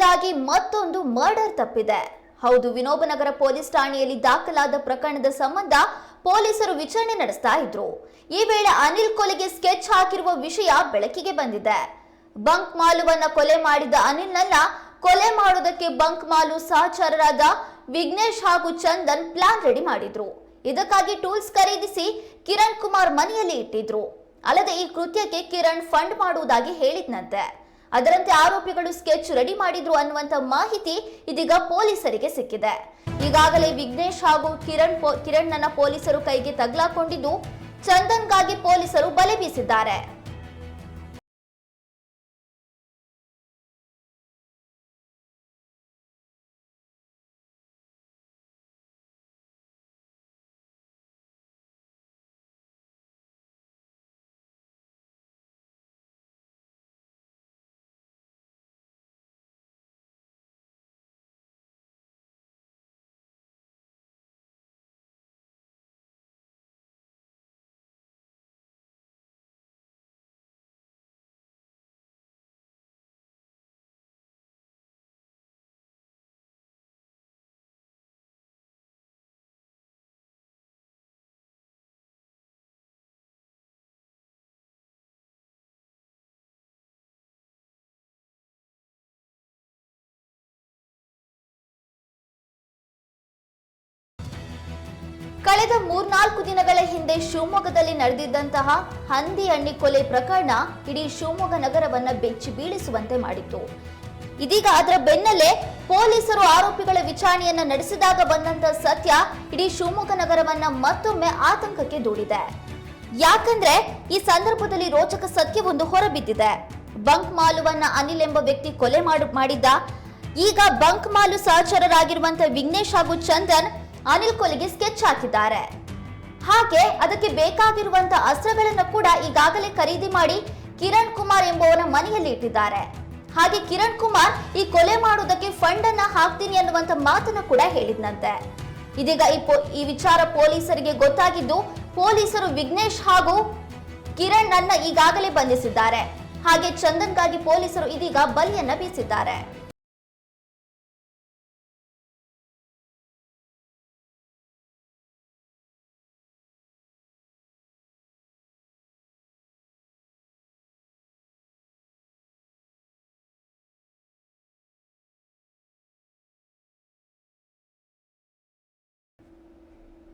ಕೊಲೆಯಿಂದಾಗಿ ಮತ್ತೊಂದು ಮರ್ಡರ್ ತಪ್ಪಿದೆ. ಹೌದು ವಿನೋಬನಗರ ಪೊಲೀಸ್ ಠಾಣೆಯಲ್ಲಿ ದಾಖಲಾದ ಪ್ರಕರಣದ ಸಂಬಂಧ ಪೊಲೀಸರು ವಿಚಾರಣೆ ನಡೆಸ್ತಾ ಇದ್ರು. ಈ ವೇಳೆ ಅನಿಲ್ ಕೊಲೆಗೆ ಸ್ಕೆಚ್ ಹಾಕಿರುವ ವಿಷಯ ಬೆಳಕಿಗೆ ಬಂದಿದೆ. ಬಂಕ್ ಮಾಲುವನ್ನ ಕೊಲೆ ಮಾಡಿದ ಅನಿಲ್ನನ್ನ ಕೊಲೆ ಮಾಡೋದಕ್ಕೆ ಬಂಕ್ ಮಾಲು ಸಹಚರರಾದ ವಿಘ್ನೇಶ್ ಹಾಗೂ ಚಂದನ್ ಪ್ಲಾನ್ ರೆಡಿ ಮಾಡಿದ್ರು. ಇದಕ್ಕಾಗಿ ಟೂಲ್ಸ್ ಖರೀದಿಸಿ ಕಿರಣ್ ಕುಮಾರ್ ಮನೆಯಲ್ಲಿ ಇಟ್ಟಿದ್ರು. ಅಲ್ಲದೆ ಈ ಕೃತ್ಯಕ್ಕೆ ಕಿರಣ್ ಫಂಡ್ ಮಾಡುವುದಾಗಿ ಹೇಳಿದ್ನಂತೆ. ಅದರಂತೆ ಆರೋಪಿಗಳು ಸ್ಕೆಚ್ ರೆಡಿ ಮಾಡಿದ್ರು ಅನ್ನುವಂತ ಮಾಹಿತಿ ಇದೀಗ ಪೊಲೀಸರಿಗೆ ಸಿಕ್ಕಿದೆ. ಈಗಾಗಲೇ ವಿಘ್ನೇಶ್ ಹಾಗೂ ಕಿರಣ್ ಕಿರಣ್ ನನ್ನ ಪೊಲೀಸರು ಕೈಗೆ ತಗ್ಲಾಕೊಂಡಿದ್ದು, ಚಂದನ್ಗಾಗಿ ಪೊಲೀಸರು ಬಲೆ ಬೀಸಿದ್ದಾರೆ. ಕಳೆದ ಮೂರ್ನಾಲ್ಕು ದಿನಗಳ ಹಿಂದೆ ಶಿವಮೊಗ್ಗದಲ್ಲಿ ನಡೆದಿದ್ದಂತಹ ಹಂದಿ ಹಣ್ಣಿ ಕೊಲೆ ಪ್ರಕರಣ ಇಡೀ ಶಿವಮೊಗ್ಗ ನಗರವನ್ನ ಬೆಚ್ಚಿ ಬೀಳಿಸುವಂತೆ ಮಾಡಿತ್ತು. ಇದೀಗ ಅದರ ಬೆನ್ನಲ್ಲೇ ಪೊಲೀಸರು ಆರೋಪಿಗಳ ವಿಚಾರಣೆಯನ್ನ ನಡೆಸಿದಾಗ ಬಂದಂತ ಸತ್ಯ ಇಡೀ ಶಿವಮೊಗ್ಗ ನಗರವನ್ನ ಮತ್ತೊಮ್ಮೆ ಆತಂಕಕ್ಕೆ ದೂಡಿದೆ. ಯಾಕಂದ್ರೆ ಈ ಸಂದರ್ಭದಲ್ಲಿ ರೋಚಕ ಸತ್ಯವೊಂದು ಹೊರಬಿದ್ದಿದೆ. ಬಂಕ್ ಮಾಲುವನ್ನ ಅನಿಲ್ ಎಂಬ ವ್ಯಕ್ತಿ ಕೊಲೆ ಮಾಡು ಮಾಡಿದ್ದ. ಈಗ ಬಂಕ್ ಮಾಲು ಸಹಚರರಾಗಿರುವಂತಹ ವಿಘ್ನೇಶ್ ಹಾಗೂ ಚಂದನ್ ಅನಿಲ್ ಕೊಹ್ಲಿಗೆ ಸ್ಕೆಚ್ ಹಾಕಿದ್ದಾರೆ. ಹಾಗೆ ಅದಕ್ಕೆ ಬೇಕಾಗಿರುವಂತಹ ಅಸ್ತ್ರಗಳನ್ನು ಕೂಡ ಈಗಾಗಲೇ ಖರೀದಿ ಮಾಡಿ ಕಿರಣ್ ಕುಮಾರ್ ಎಂಬುವನ ಮನೆಯಲ್ಲಿ ಇಟ್ಟಿದ್ದಾರೆ. ಹಾಗೆ ಕಿರಣ್ ಕುಮಾರ್ ಈ ಕೊಲೆ ಮಾಡುವುದಕ್ಕೆ ಫಂಡ್ ಅನ್ನ ಹಾಕ್ತೀನಿ ಅನ್ನುವಂತ ಮಾತನ್ನ ಕೂಡ ಹೇಳಿದ್ನಂತೆ. ಇದೀಗ ಈ ಈ ವಿಚಾರ ಪೊಲೀಸರಿಗೆ ಗೊತ್ತಾಗಿದ್ದು ಪೊಲೀಸರು ವಿಘ್ನೇಶ್ ಹಾಗೂ ಕಿರಣ್ ಅನ್ನ ಈಗಾಗಲೇ ಬಂಧಿಸಿದ್ದಾರೆ. ಹಾಗೆ ಚಂದನ್ಗಾಗಿ ಪೊಲೀಸರು ಇದೀಗ ಬಲಿಯನ್ನ ಬೀಸಿದ್ದಾರೆ.